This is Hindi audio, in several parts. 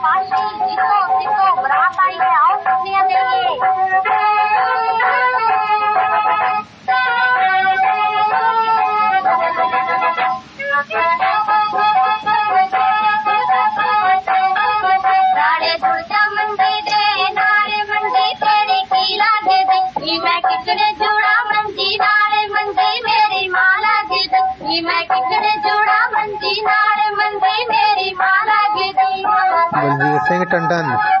काशी जीतो जीतो बरात आई है आओ खुशियाँ नारे You a saint and done.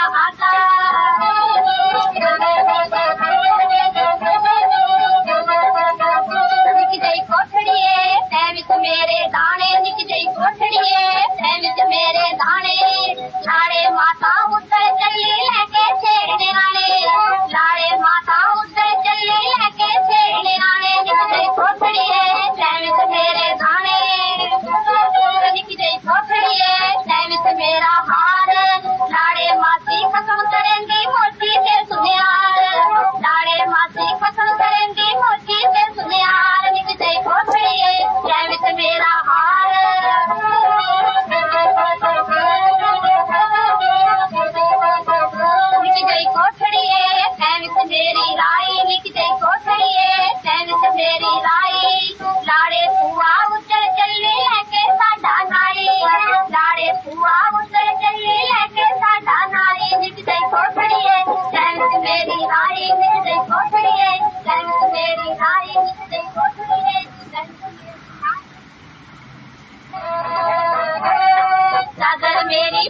है मेरे दाने लाड़े माता मेरी राई लाड़े पुआ उतर चली लेके साडा नाई लाड़े पुआ उतर चली लेके साडा नाई निक जई कोठड़िए है विच मेरी राई निक जई कोठड़िए है विच मेरी राई निक जई कोठड़िए है विच मेरी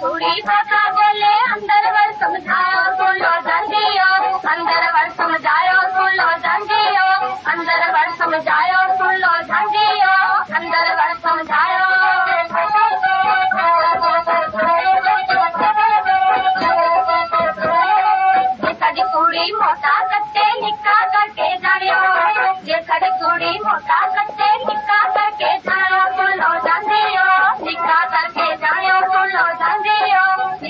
पूरी भाषा बोले, अंदर वर समझायो तो सुनो जंजियो। अंदर वर समझायो तो सुनो जंजियो। अंदर वर समझाओ सुनो तो जंजियो। अंदर वर समझायो पूरी मोटा करते निका करके जायो। जे पूरी मोटा करते निका करके जायो सुनो जंजियो। निका करके जायो सुनो जंजियो।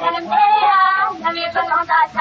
Yeah, let me put on that.